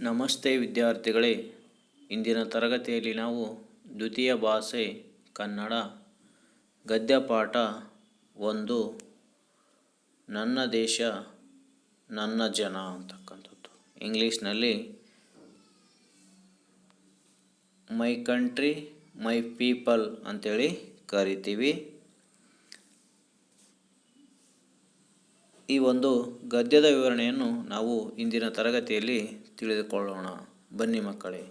ನಮಸ್ತೆ ವಿದ್ಯಾರ್ಥಿಗಳೇ, ಇಂದಿನ ತರಗತಿಯಲ್ಲಿ ನಾವು ದ್ವಿತೀಯ ಭಾಷೆ ಕನ್ನಡ, ಗದ್ಯ ಪಾಠ ಒಂದು, ನನ್ನ ದೇಶ, ನನ್ನ ಜನ ಅಂತಕ್ಕಂಥದ್ದು. ಇಂಗ್ಲೀಷ್ನಲ್ಲಿ, ಮೈ ಕಂಟ್ರಿ, ಮೈ ಪೀಪಲ್ ಅಂತೇಳಿ ಕರಿತೀವಿ. ಈ ಒಂದು ಗದ್ಯದ ವಿವರಣೆಯನ್ನು ನಾವು ಇಂದಿನ ತರಗತಿಯಲ್ಲಿ ತಿಳಿದುಕೊಳ್ಳೋಣ. ಬನ್ನಿ ಮಕ್ಕಳೇ.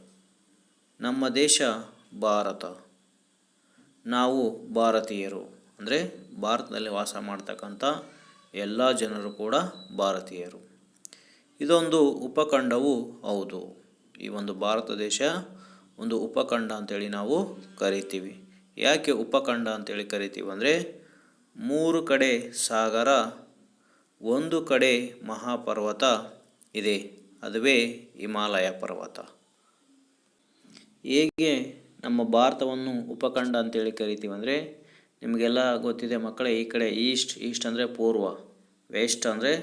ನಮ್ಮ ದೇಶ ಭಾರತ. ನಾವು ಭಾರತೀಯರು. ಅಂದರೆ ಭಾರತದಲ್ಲಿ ವಾಸ ಮಾಡ್ತಕ್ಕಂಥ ಎಲ್ಲ ಜನರು ಕೂಡ ಭಾರತೀಯರು. ಇದೊಂದು ಉಪಖಂಡವೂ ಹೌದು. ಈ ಒಂದು ಭಾರತ ದೇಶ ಒಂದು ಉಪಖಂಡ ಅಂತೇಳಿ ನಾವು ಕರಿತೀವಿ. ಯಾಕೆ ಉಪಖಂಡ ಅಂತೇಳಿ ಕರಿತೀವಿ ಅಂದರೆ ಮೂರು ಕಡೆ ಸಾಗರ ಒಂದು ಕಡೆ ಮಹಾಪರ್ವತ ಇದೆ, ಅದುವೇ ಹಿಮಾಲಯ ಪರ್ವತ. ಹೇಗೆ ನಮ್ಮ ಭಾರತವನ್ನು ಉಪಖಂಡ ಅಂತೇಳಿ ಕರಿತೀವಿ ಅಂದರೆ, ನಿಮಗೆಲ್ಲ ಗೊತ್ತಿದೆ ಮಕ್ಕಳೇ, ಈ ಕಡೆ ಈಸ್ಟ್ ಈಸ್ಟ್ ಅಂದರೆ ಪೂರ್ವ, ವೆಸ್ಟ್ ಅಂದರೆ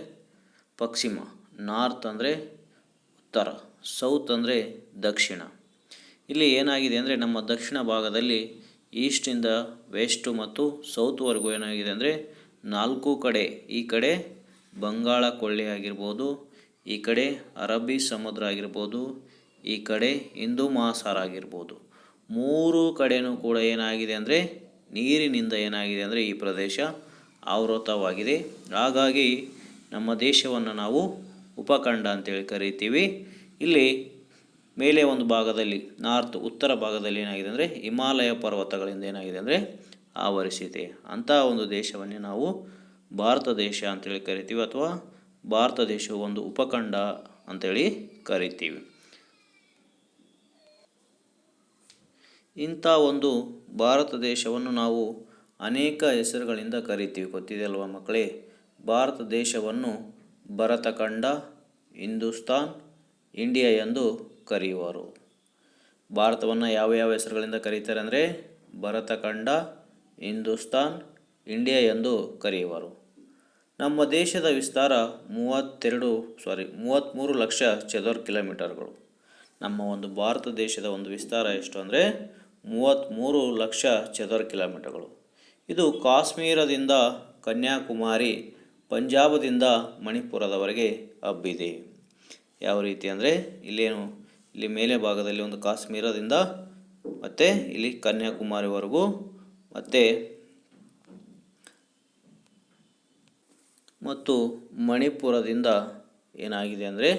ಪಶ್ಚಿಮ, ನಾರ್ತ್ ಅಂದರೆ ಉತ್ತರ, ಸೌತ್ ಅಂದರೆ ದಕ್ಷಿಣ. ಇಲ್ಲಿ ಏನಾಗಿದೆ ಅಂದರೆ, ನಮ್ಮ ದಕ್ಷಿಣ ಭಾಗದಲ್ಲಿ ಈಸ್ಟಿಂದ ವೆಸ್ಟು ಮತ್ತು ಸೌತ್ವರೆಗೂ ಏನಾಗಿದೆ ಅಂದರೆ, ನಾಲ್ಕು ಕಡೆ ಈ ಕಡೆ ಬಂಗಾಳ ಕೊಳ್ಳಿ ಆಗಿರ್ಬೋದು, ಈ ಕಡೆ ಅರಬ್ಬಿ ಸಮುದ್ರ ಆಗಿರ್ಬೋದು, ಈ ಕಡೆ ಹಿಂದೂ ಮಹಾಸಾರ ಆಗಿರ್ಬೋದು. ಮೂರು ಕಡೆಯೂ ಕೂಡ ಏನಾಗಿದೆ ಅಂದರೆ, ನೀರಿನಿಂದ ಏನಾಗಿದೆ ಅಂದರೆ ಈ ಪ್ರದೇಶ ಆವೃತವಾಗಿದೆ. ಹಾಗಾಗಿ ನಮ್ಮ ದೇಶವನ್ನು ನಾವು ಉಪಖಂಡ ಅಂತೇಳಿ ಕರಿತೀವಿ. ಇಲ್ಲಿ ಮೇಲೆ ಒಂದು ಭಾಗದಲ್ಲಿ, ನಾರ್ತ್, ಉತ್ತರ ಭಾಗದಲ್ಲಿ ಏನಾಗಿದೆ ಅಂದರೆ ಹಿಮಾಲಯ ಪರ್ವತಗಳಿಂದ ಏನಾಗಿದೆ ಅಂದರೆ ಆವರಿಸಿದೆ. ಅಂತಹ ಒಂದು ದೇಶವನ್ನೇ ನಾವು ಭಾರತ ದೇಶ ಅಂತೇಳಿ ಕರಿತೀವಿ ಅಥವಾ ಭಾರತ ದೇಶವು ಒಂದು ಉಪಖಂಡ ಅಂತೇಳಿ ಕರಿತೀವಿ. ಇಂಥ ಒಂದು ಭಾರತ ದೇಶವನ್ನು ನಾವು ಅನೇಕ ಹೆಸರುಗಳಿಂದ ಕರಿತೀವಿ. ಗೊತ್ತಿದೆ ಅಲ್ವಾ ಮಕ್ಕಳೇ? ಭಾರತ ದೇಶವನ್ನು ಭರತಖಂಡ, ಹಿಂದೂಸ್ತಾನ್, ಇಂಡಿಯಾ ಎಂದು ಕರೆಯುವರು. ಭಾರತವನ್ನು ಯಾವ ಯಾವ ಹೆಸರುಗಳಿಂದ ಕರೀತಾರೆ ಅಂದರೆ ಭರತಖಂಡ, ಹಿಂದೂಸ್ತಾನ್, ಇಂಡಿಯಾ ಎಂದು ಕರೆಯುವರು. ನಮ್ಮ ದೇಶದ ವಿಸ್ತಾರ ಮೂವತ್ತೆರಡು ಸಾರಿ ಮೂವತ್ತ್ಮೂರು ಲಕ್ಷ ಚದರ್ ಕಿಲೋಮೀಟರ್ಗಳು. ನಮ್ಮ ಒಂದು ಭಾರತ ದೇಶದ ಒಂದು ವಿಸ್ತಾರ ಎಷ್ಟು ಅಂದರೆ ಮೂವತ್ತ್ಮೂರು ಲಕ್ಷ ಚದರ್ ಕಿಲೋಮೀಟರ್ಗಳು. ಇದು ಕಾಶ್ಮೀರದಿಂದ ಕನ್ಯಾಕುಮಾರಿ, ಪಂಜಾಬದಿಂದ ಮಣಿಪುರದವರೆಗೆ ಹಬ್ಬಿದೆ. ಯಾವ ರೀತಿ ಅಂದರೆ ಇಲ್ಲೇನು, ಇಲ್ಲಿ ಮೇಲೆ ಭಾಗದಲ್ಲಿ ಒಂದು ಕಾಶ್ಮೀರದಿಂದ ಮತ್ತು ಇಲ್ಲಿ ಕನ್ಯಾಕುಮಾರಿವರೆಗೂ ಮತ್ತು ಮತ್ತು ಮಣಿಪುರದಿಂದ ಏನಾಗಿದೆ ಅಂದರೆ,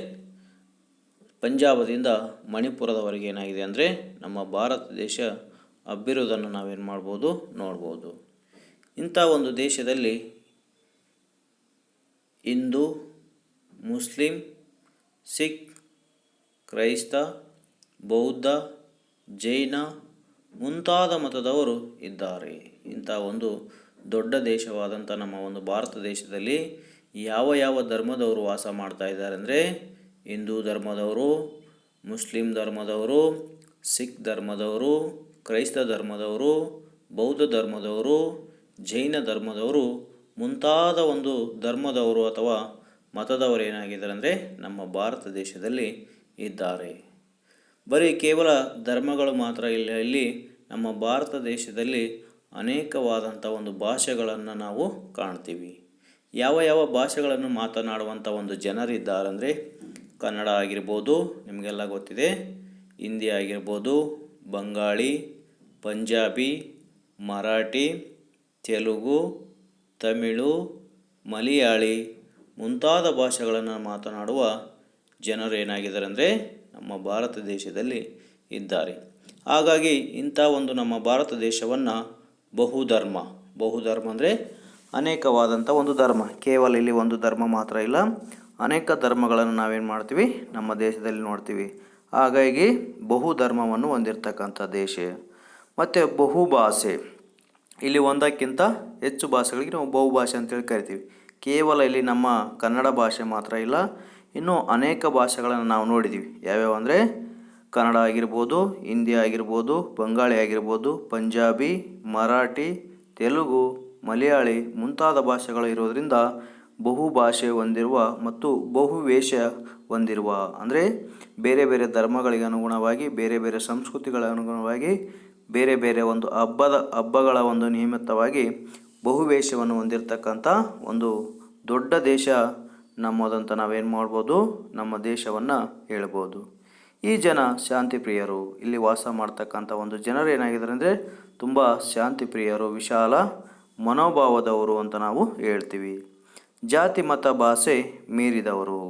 ಪಂಜಾಬದಿಂದ ಮಣಿಪುರದವರೆಗೆ ಏನಾಗಿದೆ ಅಂದರೆ, ನಮ್ಮ ಭಾರತ ದೇಶ ಹಬ್ಬಿರುವುದನ್ನು ನಾವೇನು ಮಾಡ್ಬೋದು, ನೋಡ್ಬೋದು. ಇಂಥ ಒಂದು ದೇಶದಲ್ಲಿ ಹಿಂದೂ, ಮುಸ್ಲಿಂ, ಸಿಖ್, ಕ್ರೈಸ್ತ, ಬೌದ್ಧ, ಜೈನ ಮುಂತಾದ ಮತದವರು ಇದ್ದಾರೆ. ಇಂಥ ಒಂದು ದೊಡ್ಡ ದೇಶವಾದಂಥ ನಮ್ಮ ಒಂದು ಭಾರತ ದೇಶದಲ್ಲಿ ಯಾವ ಯಾವ ಧರ್ಮದವರು ವಾಸ ಮಾಡ್ತಾ ಇದ್ದಾರೆ ಅಂದರೆ ಹಿಂದೂ ಧರ್ಮದವರು, ಮುಸ್ಲಿಂ ಧರ್ಮದವರು, ಸಿಖ್ ಧರ್ಮದವರು, ಕ್ರೈಸ್ತ ಧರ್ಮದವರು, ಬೌದ್ಧ ಧರ್ಮದವರು, ಜೈನ ಧರ್ಮದವರು ಮುಂತಾದ ಒಂದು ಧರ್ಮದವರು ಅಥವಾ ಮತದವರು ಏನಾಗಿದ್ದಾರೆ ಅಂದರೆ ನಮ್ಮ ಭಾರತ ದೇಶದಲ್ಲಿ ಇದ್ದಾರೆ. ಬರೀ ಕೇವಲ ಧರ್ಮಗಳು ಮಾತ್ರ ಇಲ್ಲ, ಇಲ್ಲಿ ನಮ್ಮ ಭಾರತ ದೇಶದಲ್ಲಿ ಅನೇಕವಾದಂಥ ಒಂದು ಭಾಷೆಗಳನ್ನು ನಾವು ಕಾಣ್ತೀವಿ. ಯಾವ ಯಾವ ಭಾಷೆಗಳನ್ನು ಮಾತನಾಡುವಂಥ ಒಂದು ಜನರಿದ್ದಾರೆ ಅಂದರೆ ಕನ್ನಡ ಆಗಿರ್ಬೋದು, ನಿಮಗೆಲ್ಲ ಗೊತ್ತಿದೆ, ಹಿಂದಿ ಆಗಿರ್ಬೋದು, ಬಂಗಾಳಿ, ಪಂಜಾಬಿ, ಮರಾಠಿ, ತೆಲುಗು, ತಮಿಳು, ಮಲಯಾಳಿ ಮುಂತಾದ ಭಾಷೆಗಳನ್ನು ಮಾತನಾಡುವ ಜನರು ಏನಾಗಿದ್ದಾರೆ ಅಂದರೆ ನಮ್ಮ ಭಾರತ ದೇಶದಲ್ಲಿ ಇದ್ದಾರೆ. ಹಾಗಾಗಿ ಇಂಥ ಒಂದು ನಮ್ಮ ಭಾರತ ದೇಶವನ್ನು ಬಹುಧರ್ಮ. ಬಹುಧರ್ಮ ಅಂದರೆ ಅನೇಕವಾದಂಥ ಒಂದು ಧರ್ಮ. ಕೇವಲ ಇಲ್ಲಿ ಒಂದು ಧರ್ಮ ಮಾತ್ರ ಇಲ್ಲ. ಅನೇಕ ಧರ್ಮಗಳನ್ನು ನಾವೇನು ಮಾಡ್ತೀವಿ? ನಮ್ಮ ದೇಶದಲ್ಲಿ ನೋಡ್ತೀವಿ. ಹಾಗಾಗಿ ಬಹುಧರ್ಮವನ್ನು ಹೊಂದಿರತಕ್ಕಂಥ ದೇಶ. ಮತ್ತು ಬಹುಭಾಷೆ. ಇಲ್ಲಿ ಒಂದಕ್ಕಿಂತ ಹೆಚ್ಚು ಭಾಷೆಗಳಿಗೆ ನಾವು ಬಹುಭಾಷೆ ಅಂತೇಳಿ ಕರಿತೀವಿ. ಕೇವಲ ಇಲ್ಲಿ ನಮ್ಮ ಕನ್ನಡ ಭಾಷೆ ಮಾತ್ರ ಇಲ್ಲ. ಇನ್ನೂ ಅನೇಕ ಭಾಷೆಗಳನ್ನು ನಾವು ನೋಡಿದ್ದೀವಿ ಯಾವ್ಯಾವ ಅಂದರೆ ಕನ್ನಡ ಆಗಿರ್ಬೋದು, ಹಿಂದಿ ಆಗಿರ್ಬೋದು, ಬಂಗಾಳಿ ಆಗಿರ್ಬೋದು, ಪಂಜಾಬಿ, ಮರಾಠಿ, ತೆಲುಗು, ಮಲಯಾಳಿ ಮುಂತಾದ ಭಾಷೆಗಳು ಇರೋದರಿಂದ ಬಹುಭಾಷೆ ಹೊಂದಿರುವ ಮತ್ತು ಬಹುವೇಷ ಹೊಂದಿರುವ, ಅಂದರೆ ಬೇರೆ ಬೇರೆ ಧರ್ಮಗಳಿಗೆ ಅನುಗುಣವಾಗಿ, ಬೇರೆ ಬೇರೆ ಸಂಸ್ಕೃತಿಗಳ ಅನುಗುಣವಾಗಿ, ಬೇರೆ ಬೇರೆ ಒಂದು ಹಬ್ಬದ, ಹಬ್ಬಗಳ ಒಂದು ನಿಯಮಿತವಾಗಿ ಬಹುವೇಷವನ್ನು ಹೊಂದಿರತಕ್ಕಂಥ ಒಂದು ದೊಡ್ಡ ದೇಶ ನಮ್ಮದಂತ ನಾವೇನು ಮಾಡ್ಬೋದು? ನಮ್ಮ ದೇಶವನ್ನು ಹೇಳ್ಬೋದು. ಈ ಜನ ಶಾಂತಿ ಪ್ರಿಯರು. ಇಲ್ಲಿ ವಾಸ ಮಾಡ್ತಕ್ಕಂಥ ಒಂದು ಜನರು ಏನಾಗಿದ್ದಾರೆ ಅಂದರೆ ತುಂಬ ಶಾಂತಿ ಪ್ರಿಯರು, ವಿಶಾಲ ಮನೋಭಾವದವರು ಅಂತ ನಾವು ಹೇಳ್ತೀವಿ. ಜಾತಿ, ಮತ, ಭಾಷೆ ಮೀರಿದವರು.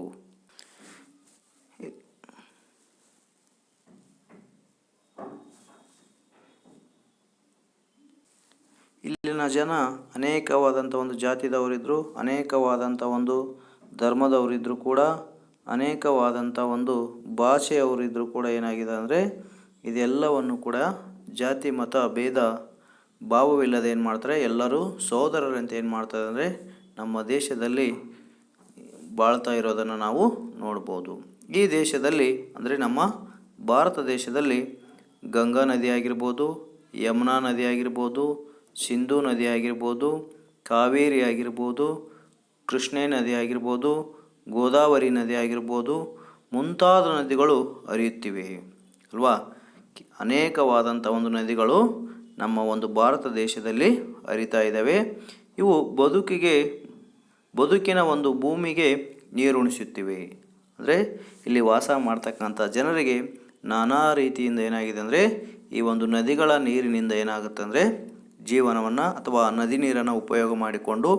ಇಲ್ಲಿನ ಜನ ಅನೇಕವಾದಂಥ ಒಂದು ಜಾತಿದವರಿದ್ದರು ಅನೇಕವಾದಂಥ ಒಂದು ಧರ್ಮದವರಿದ್ದರೂ ಕೂಡ ಅನೇಕವಾದಂಥ ಒಂದು ಭಾಷೆಯವರಿದ್ದರೂ ಕೂಡ ಏನಾಗಿದೆ ಅಂದರೆ ಇದೆಲ್ಲವನ್ನು ಕೂಡ ಜಾತಿ, ಮತ, ಭೇದ, ಭಾವವಿಲ್ಲದೆ ಏನು ಮಾಡ್ತಾರೆ? ಎಲ್ಲರೂ ಸೋದರರಂತೆ ಏನು ಮಾಡ್ತಾರೆ ಅಂದರೆ ನಮ್ಮ ದೇಶದಲ್ಲಿ ಬಾಳ್ತಾ ಇರೋದನ್ನು ನಾವು ನೋಡ್ಬೋದು. ಈ ದೇಶದಲ್ಲಿ ಅಂದರೆ ನಮ್ಮ ಭಾರತ ದೇಶದಲ್ಲಿ ಗಂಗಾ ನದಿ ಆಗಿರ್ಬೋದು, ಯಮುನಾ ನದಿ ಆಗಿರ್ಬೋದು, ಸಿಂಧೂ ನದಿ ಆಗಿರ್ಬೋದು, ಕಾವೇರಿ ಆಗಿರ್ಬೋದು, ಕೃಷ್ಣೆ ನದಿ ಆಗಿರ್ಬೋದು ಗೋದಾವರಿ ನದಿ ಆಗಿರ್ಬೋದು ಮುಂತಾದ ನದಿಗಳು ಹರಿಯುತ್ತಿವೆ, ಅಲ್ವಾ? ಅನೇಕವಾದಂಥ ಒಂದು ನದಿಗಳು ನಮ್ಮ ಒಂದು ಭಾರತ ದೇಶದಲ್ಲಿ ಹರಿತಾ ಇದ್ದಾವೆ. ಇವು ಬದುಕಿಗೆ, ಬದುಕಿನ ಒಂದು ಭೂಮಿಗೆ ನೀರುಣಿಸುತ್ತಿವೆ ಅಂದರೆ ಇಲ್ಲಿ ವಾಸ ಮಾಡ್ತಕ್ಕಂಥ ಜನರಿಗೆ ನಾನಾ ರೀತಿಯಿಂದ ಏನಾಗಿದೆ ಅಂದರೆ ಈ ಒಂದು ನದಿಗಳ ನೀರಿನಿಂದ ಏನಾಗುತ್ತೆ ಅಂದರೆ ಜೀವನವನ್ನು ಅಥವಾ ನದಿ ನೀರನ್ನು ಉಪಯೋಗ ಮಾಡಿಕೊಂಡು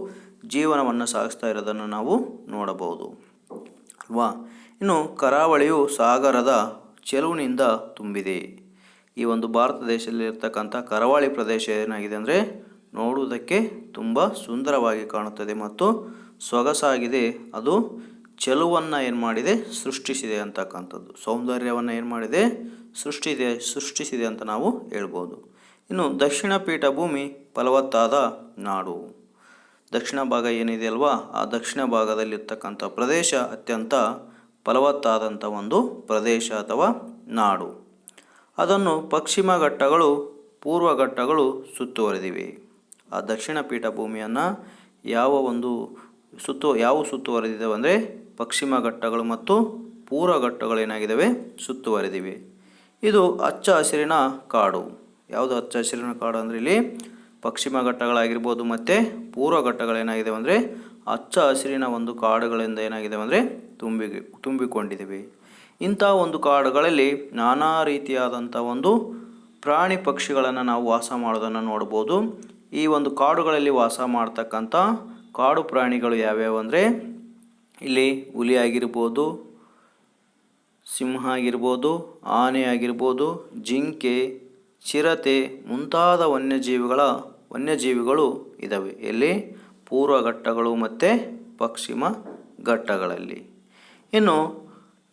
ಜೀವನವನ್ನು ಸಾಗಿಸ್ತಾ ಇರೋದನ್ನು ನಾವು ನೋಡಬಹುದು. ಅಲ್ವಾ ಇನ್ನು ಕರಾವಳಿಯು ಸಾಗರದ ಚೆಲುವಿನಿಂದ ತುಂಬಿದೆ. ಈ ಒಂದು ಭಾರತ ದೇಶದಲ್ಲಿ ಇರ್ತಕ್ಕಂಥ ಕರಾವಳಿ ಪ್ರದೇಶ ಏನಾಗಿದೆ ಅಂದರೆ ನೋಡುವುದಕ್ಕೆ ತುಂಬ ಸುಂದರವಾಗಿ ಕಾಣುತ್ತದೆ ಮತ್ತು ಸೊಗಸಾಗಿದೆ. ಅದು ಚೆಲುವನ್ನು ಏನು ಮಾಡಿದೆ? ಸೃಷ್ಟಿಸಿದೆ ಅಂತಕ್ಕಂಥದ್ದು. ಸೌಂದರ್ಯವನ್ನು ಏನು ಮಾಡಿದೆ? ಸೃಷ್ಟಿದೆ, ಸೃಷ್ಟಿಸಿದೆ ಅಂತ ನಾವು ಹೇಳ್ಬೋದು. ಇನ್ನು ದಕ್ಷಿಣ ಪೀಠಭೂಮಿ ಫಲವತ್ತಾದ ನಾಡು. ದಕ್ಷಿಣ ಭಾಗ ಏನಿದೆ ಅಲ್ವಾ? ಆ ದಕ್ಷಿಣ ಭಾಗದಲ್ಲಿರ್ತಕ್ಕಂಥ ಪ್ರದೇಶ ಅತ್ಯಂತ ಫಲವತ್ತಾದಂಥ ಒಂದು ಪ್ರದೇಶ ಅಥವಾ ನಾಡು. ಅದನ್ನು ಪಶ್ಚಿಮ ಘಟ್ಟಗಳು, ಪೂರ್ವ ಘಟ್ಟಗಳು ಸುತ್ತುವರೆದಿವೆ. ಆ ದಕ್ಷಿಣ ಪೀಠಭೂಮಿಯನ್ನು ಯಾವ ಒಂದು ಸುತ್ತು, ಯಾವ ಸುತ್ತುವರೆದಿದ್ದಾವೆ ಅಂದರೆ ಪಶ್ಚಿಮ ಘಟ್ಟಗಳು ಮತ್ತು ಪೂರ್ವ ಘಟ್ಟಗಳು ಏನಾಗಿದ್ದಾವೆ? ಸುತ್ತುವರೆದಿವೆ. ಇದು ಹಚ್ಚ ಹಸಿರಿನ ಕಾಡು. ಯಾವುದು ಹಚ್ಚ ಹಸಿರಿನ ಕಾಡು ಅಂದರೆ ಇಲ್ಲಿ ಪಶ್ಚಿಮ ಘಟ್ಟಗಳಾಗಿರ್ಬೋದು ಮತ್ತು ಪೂರ್ವ ಘಟ್ಟಗಳೇನಾಗಿದೆ ಅಂದರೆ ಹಚ್ಚ ಹಸಿರಿನ ಒಂದು ಕಾಡುಗಳಿಂದ ಏನಾಗಿದೆ ಅಂದರೆ ತುಂಬಿ ತುಂಬಿಕೊಂಡಿದ್ದೀವಿ ಇಂಥ ಒಂದು ಕಾಡುಗಳಲ್ಲಿ ನಾನಾ ರೀತಿಯಾದಂಥ ಒಂದು ಪ್ರಾಣಿ ಪಕ್ಷಿಗಳನ್ನು ನಾವು ವಾಸ ಮಾಡೋದನ್ನು ನೋಡ್ಬೋದು. ಈ ಒಂದು ಕಾಡುಗಳಲ್ಲಿ ವಾಸ ಮಾಡ್ತಕ್ಕಂಥ ಕಾಡು ಪ್ರಾಣಿಗಳು ಯಾವ್ಯಾವು ಅಂದರೆ ಇಲ್ಲಿ ಹುಲಿ ಆಗಿರ್ಬೋದು, ಸಿಂಹ ಆಗಿರ್ಬೋದು, ಆನೆ ಆಗಿರ್ಬೋದು, ಜಿಂಕೆ ಚಿರತೆ ಮುಂತಾದ ವನ್ಯಜೀವಿಗಳ ವನ್ಯಜೀವಿಗಳು ಇದ್ದಾವೆ ಎಲ್ಲಿ? ಪೂರ್ವ ಘಟ್ಟಗಳು ಮತ್ತು ಪಶ್ಚಿಮ ಘಟ್ಟಗಳಲ್ಲಿ. ಇನ್ನು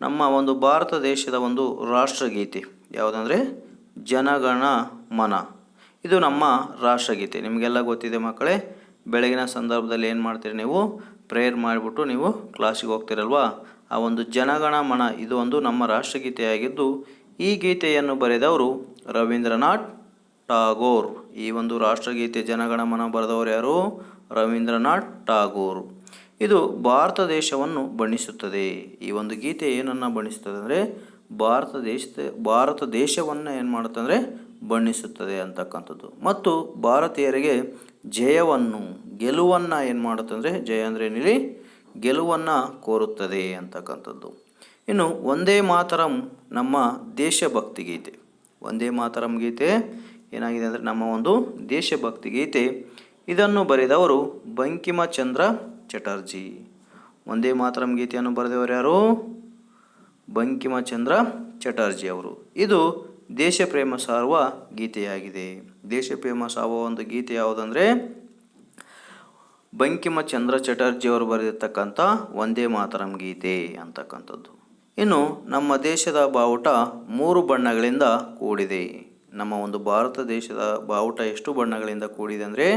ನಮ್ಮ ಒಂದು ಭಾರತ ದೇಶದ ಒಂದು ರಾಷ್ಟ್ರಗೀತೆ ಯಾವುದಂದರೆ ಜನಗಣ ಮನ ಇದು ನಮ್ಮ ರಾಷ್ಟ್ರಗೀತೆ. ನಿಮಗೆಲ್ಲ ಗೊತ್ತಿದೆ ಮಕ್ಕಳೇ, ಬೆಳಗಿನ ಸಂದರ್ಭದಲ್ಲಿ ಏನು ಮಾಡ್ತೀರಿ ನೀವು? ಪ್ರೇಯರ್ ಮಾಡಿಬಿಟ್ಟು ನೀವು ಕ್ಲಾಸಿಗೆ ಹೋಗ್ತೀರಲ್ವಾ? ಆ ಒಂದು ಜನಗಣ ಮನ ಇದು ಒಂದು ನಮ್ಮ ರಾಷ್ಟ್ರಗೀತೆಯಾಗಿದ್ದು ಈ ಗೀತೆಯನ್ನು ಬರೆದವರು ರವೀಂದ್ರನಾಥ್ ಟಾಗೋರ್ ಈ ಒಂದು ರಾಷ್ಟ್ರಗೀತೆ ಜನಗಣ ಮನ ಬರೆದವರು ಯಾರು? ರವೀಂದ್ರನಾಥ್ ಟಾಗೋರ್ ಇದು ಭಾರತ ದೇಶವನ್ನು ಬಣ್ಣಿಸುತ್ತದೆ. ಈ ಒಂದು ಗೀತೆ ಏನನ್ನು ಬಣ್ಣಿಸುತ್ತದೆ ಅಂದರೆ ಭಾರತ ದೇಶದ, ಭಾರತ ದೇಶವನ್ನು ಏನು ಮಾಡುತ್ತೆ ಅಂದರೆ ಬಣ್ಣಿಸುತ್ತದೆ ಅಂತಕ್ಕಂಥದ್ದು. ಮತ್ತು ಭಾರತೀಯರಿಗೆ ಜಯವನ್ನು, ಗೆಲುವನ್ನು ಏನು ಮಾಡುತ್ತೆ ಅಂದರೆ, ಜಯ ಅಂದರೆ ಏನಿಲ್ಲಿ? ಗೆಲುವನ್ನು ಕೋರುತ್ತದೆ ಅಂತಕ್ಕಂಥದ್ದು. ಇನ್ನು ಒಂದೇ ಮಾತರಂ ನಮ್ಮ ದೇಶಭಕ್ತಿ ಗೀತೆ ಒಂದೇ ಮಾತರಂ ಗೀತೆ, ಏನಾಗಿದೆ ಅಂದರೆ ನಮ್ಮ ಒಂದು ದೇಶಭಕ್ತಿ ಗೀತೆ ಇದನ್ನು ಬರೆದವರು ಬಂಕಿಮಚಂದ್ರ ಚಟರ್ಜಿ. ಒಂದೇ ಮಾತರಂ ಗೀತೆಯನ್ನು ಬರೆದವರು ಯಾರು? ಬಂಕಿಮಚಂದ್ರ ಚಟರ್ಜಿ ಅವರು. ಇದು ದೇಶ ಪ್ರೇಮ ಸಾರುವ ಗೀತೆಯಾಗಿದೆ. ದೇಶ ಪ್ರೇಮ ಸಾರುವ ಒಂದು ಗೀತೆ ಯಾವುದಂದರೆ ಬಂಕಿಮಚಂದ್ರ ಚಟರ್ಜಿ ಅವರು ಬರೆದಿರ್ತಕ್ಕಂಥ ಒಂದೇ ಮಾತರಂ ಗೀತೆ ಅಂತಕ್ಕಂಥದ್ದು. ಇನ್ನು ನಮ್ಮ ದೇಶದ ಬಾವುಟ ಮೂರು ಬಣ್ಣಗಳಿಂದ ಕೂಡಿದೆ. ನಮ್ಮ ಒಂದು ಭಾರತ ದೇಶದ ಬಾವುಟ ಎಷ್ಟು ಬಣ್ಣಗಳಿಂದ ಕೂಡಿದೆ ಅಂದರೆ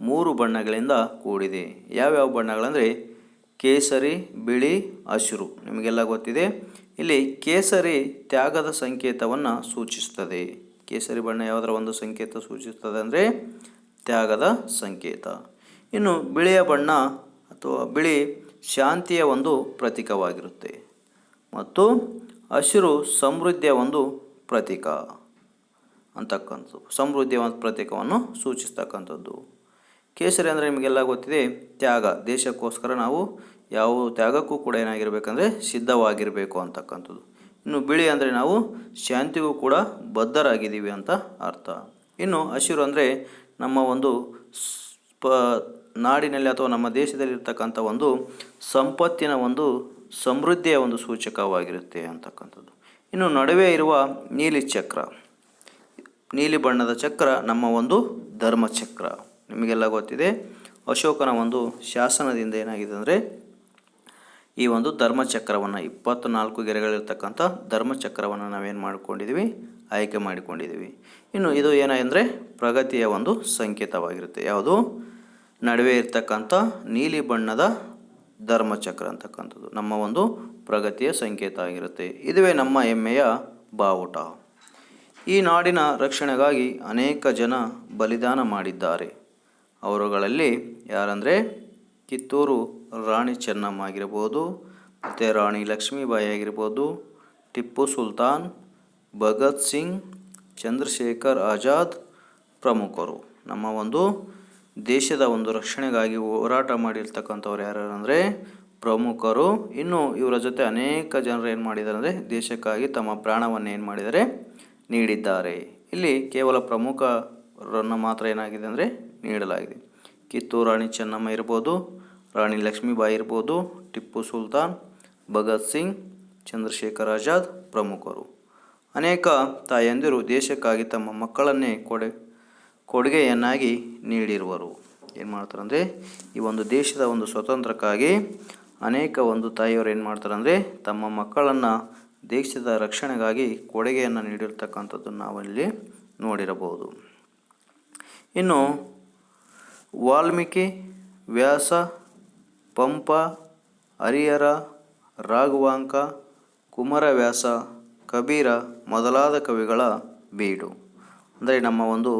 ಮೂರು ಬಣ್ಣಗಳಿಂದ ಕೂಡಿದೆ. ಯಾವ್ಯಾವ ಬಣ್ಣಗಳಂದರೆ ಕೇಸರಿ, ಬಿಳಿ, ಹಸಿರು ನಿಮಗೆಲ್ಲ ಗೊತ್ತಿದೆ. ಇಲ್ಲಿ ಕೇಸರಿ ತ್ಯಾಗದ ಸಂಕೇತವನ್ನು ಸೂಚಿಸುತ್ತದೆ ಕೇಸರಿ ಬಣ್ಣ ಯಾವುದರ ಒಂದು ಸಂಕೇತ ಸೂಚಿಸುತ್ತದೆ ಅಂದರೆ ತ್ಯಾಗದ ಸಂಕೇತ. ಇನ್ನು ಬಿಳಿಯ ಬಣ್ಣ ಅಥವಾ ಬಿಳಿ ಶಾಂತಿಯ ಒಂದು ಪ್ರತೀಕವಾಗಿರುತ್ತೆ. ಮತ್ತು ಹಸಿರು ಸಮೃದ್ಧಿಯ ಒಂದು ಪ್ರತೀಕ ಅಂತಕ್ಕಂಥದ್ದು. ಸಮೃದ್ಧಿಯ ಒಂದು ಪ್ರತೀಕವನ್ನು ಸೂಚಿಸ್ತಕ್ಕಂಥದ್ದು. ಕೇಸರಿ ಅಂದರೆ ನಿಮಗೆಲ್ಲ ಗೊತ್ತಿದೆ, ತ್ಯಾಗ. ದೇಶಕ್ಕೋಸ್ಕರ ನಾವು ಯಾವ ತ್ಯಾಗಕ್ಕೂ ಕೂಡ ಏನಾಗಿರಬೇಕಂದ್ರೆ ಸಿದ್ಧವಾಗಿರಬೇಕು ಅಂತಕ್ಕಂಥದ್ದು. ಇನ್ನು ಬಿಳಿ ಅಂದರೆ ನಾವು ಶಾಂತಿಗೂ ಕೂಡ ಬದ್ಧರಾಗಿದ್ದೀವಿ ಅಂತ ಅರ್ಥ. ಇನ್ನು ಹಸಿರು ಅಂದರೆ ನಮ್ಮ ಒಂದು ನಾಡಿನಲ್ಲಿ ಅಥವಾ ನಮ್ಮ ದೇಶದಲ್ಲಿರ್ತಕ್ಕಂಥ ಒಂದು ಸಂಪತ್ತಿನ ಒಂದು ಸಮೃದ್ಧಿಯ ಒಂದು ಸೂಚಕವಾಗಿರುತ್ತೆ ಅಂತಕ್ಕಂಥದ್ದು. ಇನ್ನು ನಡುವೆ ಇರುವ ನೀಲಿ ಚಕ್ರ. ನೀಲಿ ಬಣ್ಣದ ಚಕ್ರ ನಮ್ಮ ಒಂದು ಧರ್ಮಚಕ್ರ. ನಿಮಗೆಲ್ಲ ಗೊತ್ತಿದೆ, ಅಶೋಕನ ಒಂದು ಶಾಸನದಿಂದ ಏನಾಗಿದೆ ಅಂದರೆ, ಈ ಒಂದು ಧರ್ಮಚಕ್ರವನ್ನು ಇಪ್ಪತ್ತ್ನಾಲ್ಕು ಗೆರೆಗಳಿರ್ತಕ್ಕಂಥ ಧರ್ಮಚಕ್ರವನ್ನು ನಾವೇನು ಮಾಡಿಕೊಂಡಿದ್ದೀವಿ ಆಯ್ಕೆ ಮಾಡಿಕೊಂಡಿದ್ದೀವಿ ಇನ್ನು ಇದು ಏನಂದರೆ ಪ್ರಗತಿಯ ಒಂದು ಸಂಕೇತವಾಗಿರುತ್ತೆ. ಯಾವುದು? ನಡುವೆ ಇರ್ತಕ್ಕಂಥ ನೀಲಿ ಬಣ್ಣದ ಧರ್ಮಚಕ್ರ ಅಂತಕ್ಕಂಥದ್ದು. ನಮ್ಮ ಒಂದು ಪ್ರಗತಿಯ ಸಂಕೇತ ಆಗಿರುತ್ತೆ. ಇದುವೇ ನಮ್ಮ ಹೆಮ್ಮೆಯ ಬಾವುಟ. ಈ ನಾಡಿನ ರಕ್ಷಣೆಗಾಗಿ ಅನೇಕ ಜನ ಬಲಿದಾನ ಮಾಡಿದ್ದಾರೆ. ಅವರುಗಳಲ್ಲಿ ಯಾರಂದರೆ ಕಿತ್ತೂರು ರಾಣಿ ಚೆನ್ನಮ್ಮ ಆಗಿರ್ಬೋದು, ಮತ್ತು ರಾಣಿ ಲಕ್ಷ್ಮೀಬಾಯಿ ಆಗಿರ್ಬೋದು, ಟಿಪ್ಪು ಸುಲ್ತಾನ್, ಭಗತ್ ಸಿಂಗ್, ಚಂದ್ರಶೇಖರ್ ಆಜಾದ್ ಪ್ರಮುಖರು. ನಮ್ಮ ಒಂದು ದೇಶದ ಒಂದು ರಕ್ಷಣೆಗಾಗಿ ಹೋರಾಟ ಮಾಡಿರ್ತಕ್ಕಂಥವ್ರು ಯಾರು ಅಂದರೆ ಪ್ರಮುಖರು. ಇನ್ನು ಇವರ ಜೊತೆ ಅನೇಕ ಜನರು ಏನು ಮಾಡಿದ್ದಾರೆ ಅಂದರೆ ದೇಶಕ್ಕಾಗಿ ತಮ್ಮ ಪ್ರಾಣವನ್ನು ಏನು ಮಾಡಿದ್ದಾರೆ ನೀಡಿದ್ದಾರೆ. ಇಲ್ಲಿ ಕೇವಲ ಪ್ರಮುಖರನ್ನು ಮಾತ್ರ ಏನಾಗಿದೆ ಅಂದರೆ ನೀಡಲಾಗಿದೆ. ಕಿತ್ತೂರು ರಾಣಿ ಚೆನ್ನಮ್ಮ ಇರ್ಬೋದು, ರಾಣಿ ಲಕ್ಷ್ಮೀಬಾಯಿ ಇರ್ಬೋದು, ಟಿಪ್ಪು ಸುಲ್ತಾನ್, ಭಗತ್ ಸಿಂಗ್, ಚಂದ್ರಶೇಖರ್ ಆಜಾದ್ ಪ್ರಮುಖರು. ಅನೇಕ ತಾಯಂದಿರು ದೇಶಕ್ಕಾಗಿ ತಮ್ಮ ಮಕ್ಕಳನ್ನೇ ಕೊಡೆ ಕೊಡುಗೆಯನ್ನಾಗಿ ನೀಡಿರುವರು. ಏನು ಮಾಡ್ತಾರೆ ಅಂದರೆ ಈ ಒಂದು ದೇಶದ ಒಂದು ಸ್ವತಂತ್ರಕ್ಕಾಗಿ ಅನೇಕ ಒಂದು ತಾಯಿಯವರು ಏನು ಮಾಡ್ತಾರೆ ಅಂದರೆ ತಮ್ಮ ಮಕ್ಕಳನ್ನು ದೇಶದ ರಕ್ಷಣೆಗಾಗಿ ಕೊಡುಗೆಯನ್ನು ನೀಡಿರ್ತಕ್ಕಂಥದ್ದು ನಾವಲ್ಲಿ ನೋಡಿರಬಹುದು. ಇನ್ನು ವಾಲ್ಮೀಕಿ, ವ್ಯಾಸ, ಪಂಪ ಹರಿಹರ ರಾಘವಾಂಕ, ಕುಮಾರವ್ಯಾಸ, ಕಬೀರ ಮೊದಲಾದ ಕವಿಗಳ ಬೀಡು. ಅಂದರೆ ನಮ್ಮ ಒಂದು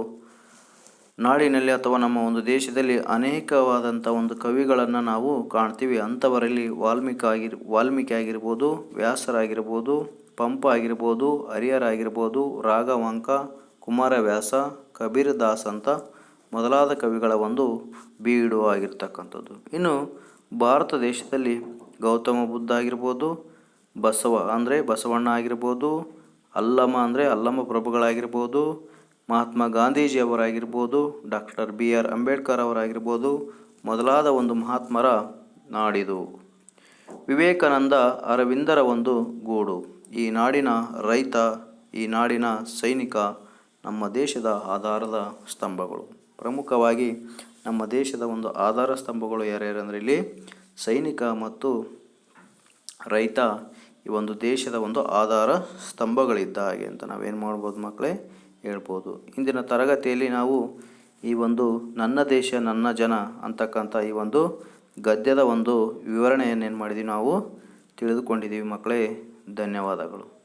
ನಾಡಿನಲ್ಲಿ ಅಥವಾ ನಮ್ಮ ಒಂದು ದೇಶದಲ್ಲಿ ಅನೇಕವಾದಂಥ ಒಂದು ಕವಿಗಳನ್ನು ನಾವು ಕಾಣ್ತೀವಿ. ಅಂಥವರಲ್ಲಿ ವಾಲ್ಮೀಕಿ ಆಗಿರ್, ವಾಲ್ಮೀಕಿ ಆಗಿರ್ಬೋದು, ವ್ಯಾಸರಾಗಿರ್ಬೋದು, ಪಂಪ ಆಗಿರ್ಬೋದು ಹರಿಹರಾಗಿರ್ಬೋದು ರಾಘವಾಂಕ, ಕುಮಾರವ್ಯಾಸ ಕಬೀರ್ ದಾಸ್ ಅಂತ ಮೊದಲಾದ ಕವಿಗಳ ಒಂದು ಬೀಡು ಆಗಿರ್ತಕ್ಕಂಥದ್ದು. ಇನ್ನು ಭಾರತ ದೇಶದಲ್ಲಿ ಗೌತಮ ಬುದ್ಧ ಆಗಿರ್ಬೋದು, ಬಸವ ಅಂದರೆ ಬಸವಣ್ಣ ಆಗಿರ್ಬೋದು ಅಲ್ಲಮ ಅಂದರೆ ಅಲ್ಲಮ ಪ್ರಭುಗಳಾಗಿರ್ಬೋದು ಮಹಾತ್ಮ ಗಾಂಧೀಜಿ ಅವರಾಗಿರ್ಬೋದು ಡಾಕ್ಟರ್ ಬಿ ಆರ್ ಅಂಬೇಡ್ಕರ್ ಅವರಾಗಿರ್ಬೋದು, ಮೊದಲಾದ ಒಂದು ಮಹಾತ್ಮರ ನಾಡಿದು. ವಿವೇಕಾನಂದ ಅರವಿಂದರ ಒಂದು ಗೂಡು. ಈ ನಾಡಿನ ರೈತ, ಈ ನಾಡಿನ ಸೈನಿಕ, ನಮ್ಮ ದೇಶದ ಆಧಾರದ ಸ್ತಂಭಗಳು. ಪ್ರಮುಖವಾಗಿ ನಮ್ಮ ದೇಶದ ಒಂದು ಆಧಾರ ಸ್ತಂಭಗಳು ಯಾರ್ಯಾರು ಅಂದರೆ ಇಲ್ಲಿ ಸೈನಿಕ ಮತ್ತು ರೈತ ಈ ಒಂದು ದೇಶದ ಒಂದು ಆಧಾರ ಸ್ತಂಭಗಳಿದ್ದ ಹಾಗೆ ಅಂತ ನಾವೇನು ಮಾಡ್ಬೋದು ಮಕ್ಕಳೇ ಹೇಳ್ಬೋದು. ಇಂದಿನ ತರಗತಿಯಲ್ಲಿ ನಾವು ಈ ಒಂದು ನನ್ನ ದೇಶ, ನನ್ನ ಜನ ಅಂತಕ್ಕಂಥ ಈ ಒಂದು ಗದ್ಯದ ಒಂದು ವಿವರಣೆಯನ್ನು ಏನು ಮಾಡಿದ್ದೀವಿ ನಾವು ತಿಳಿದುಕೊಂಡಿದ್ದೀವಿ ಮಕ್ಕಳೇ, ಧನ್ಯವಾದಗಳು.